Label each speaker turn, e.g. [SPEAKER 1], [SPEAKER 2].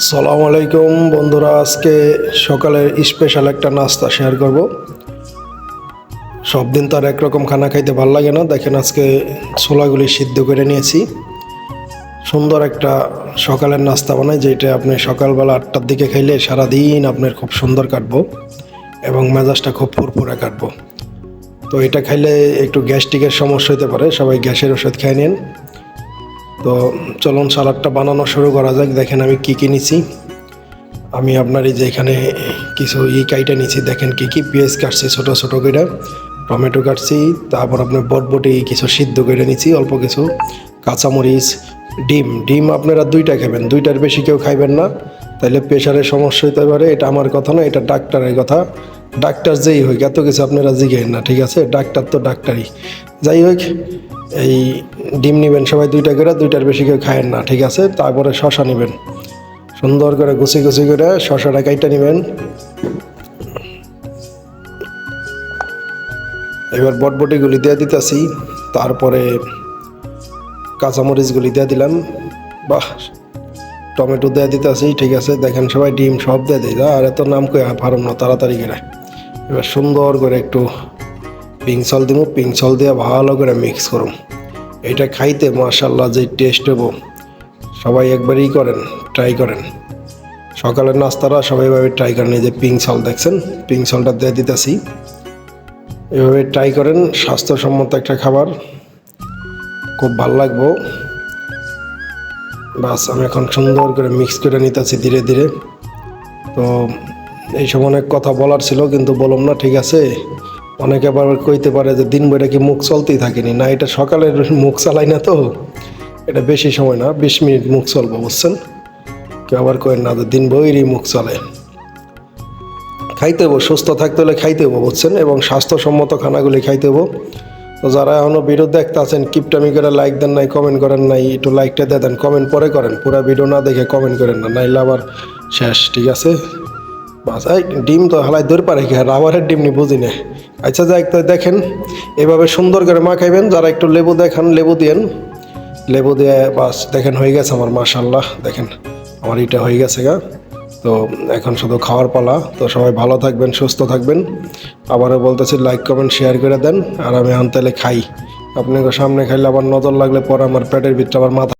[SPEAKER 1] সালাম আলাইকুম বন্ধুরা, আজকে সকালের স্পেশাল একটা নাস্তা শেয়ার করব। সব দিন তো আর একরকম খানা খাইতে ভালো লাগে না। দেখেন আজকে ছোলাগুলি সিদ্ধ করে নিয়েছি। সুন্দর একটা সকালের নাস্তা বানাই, যেটা আপনি সকালবেলা আটটার দিকে খাইলে সারাদিন আপনার খুব সুন্দর কাটবো এবং মেজাজটা খুব ফুরফুরে কাটবো। তো এটা খাইলে একটু গ্যাস্ট্রিকের সমস্যা হতে পারে, সবাই গ্যাসের ওষুধ খেয়ে নিন। তো চলুন সালাডটা বানানো শুরু করা যাক। দেখেন আমি কি কি নিছি। আমি আপনার এই যে এখানে কিছু ই কাইটা নিছি। দেখেন কি কি পেঁয়াজ কাটছি ছোট ছোট করে, টমেটো কাটছি, তারপর আপনার বটবটি কিছু সিদ্ধ করে নিছি, অল্প কিছু কাঁচামরিচ, ডিম। ডিম আপনারা দুইটা খাবেন, দুইটার বেশি কেউ খাইবেন না। তাইলে প্রেশারের সমস্যা হতে পারে, এটা আমার কথা না, এটা ডাক্তারের কথা। ডাক্তার যেই হোক, এত কিছু আপনারা জিগেন না, ঠিক আছে? ডাক্তার তো ডাক্তারই। যাই হোক এই ডিম নেবেন সবাই দুইটা করে, দুইটার বেশি কেউ খায়েন না, ঠিক আছে? তারপরে শশা নেবেন। সুন্দর করে গুছি গুছি করে শশাটা কাইটা নেবেন। এবার বটবটিগুলি দিয়ে দিতেছি, তারপরে কাঁচামরিচগুলি দিয়ে দিলাম। বাহ, টমেটো দিয়ে দিতেছি, ঠিক আছে? দেখেন সবাই ডিম সব দিয়ে দিই আর এত নাম কই পারম না, তাড়াতাড়ি করে। এবার সুন্দর করে একটু পিঙ্ক সল দিব পিঙ্ক সল দিয়ে ভালো করে মিক্স করুন এটা খাইতে মাশাল্লাহ যে টেস্ট হব। সবাই একবারই করেন ট্রাই করেন। সকালের নাস্তাটা সবাই এভাবে ট্রাই করেন, এই যে পিঙ্ক সল দেখছেন? পিঙ্ক সলটা দিয়ে দিতেছি। এভাবে ট্রাই করেন, স্বাস্থ্যসম্মত একটা খাবার। খুব ভালো লাগবো। বাস, আমি এখন সুন্দর করে মিক্স করে নিতেছি ধীরে ধীরে। তো এইসব অনেক কথা বলার ছিল, কিন্তু বললাম না, ঠিক আছে? অনেকে আবার কইতে পারে যে দিন বইটা কি মুখ চলতেই থাকেনি। না, এটা সকালের মুখ চালাই না তো। এটা বেশি সময় না, বিশ মিনিট মুখ চলবো, বুঝছেন? কেউ আবার কয়েন না যে দিন বইরই মুখ চলে। খাইতে হব সুস্থ থাকতে হলে খাইতে হব বুঝছেন? এবং স্বাস্থ্যসম্মত খানাগুলি খাইতে হব তো যারা এখনও ভিডিও দেখতে আছেন কিপটামি করে লাইক দেন নাই কমেন্ট করেন নাই, একটু লাইকটা দিয়ে দেন কমেন্ট পরে করেন। পুরো ভিডিও না দেখে কমেন্ট করেন না, নাইলে আবার শেষ, ঠিক আছে? বাস, এই ডিম তো হালাই দূর পারে কি? রাবারের ডিম নি বুঝি না। আচ্ছা যাই তো দেখেন, এভাবে সুন্দর করে মা খাইবেন যারা একটু লেবু দেখান, লেবু দিয়েন। লেবু দিয়ে বাস, দেখেন, হয়ে গেছে আমার মাশাল্লাহ দেখেন, আমার এটা হয়ে গেছে গা। তো এখন শুধু খাওয়ার পালা। তো সবাই ভালো থাকবেন, সুস্থ থাকবেন। আবারও বলতেছি লাইক কমেন্ট শেয়ার করে দেন। আর আমি আনতেলে খাই। আপনাকে সামনে খাইলে আবার নজর লাগলে পরে আমার পেটের ভিতরে আবার মাথা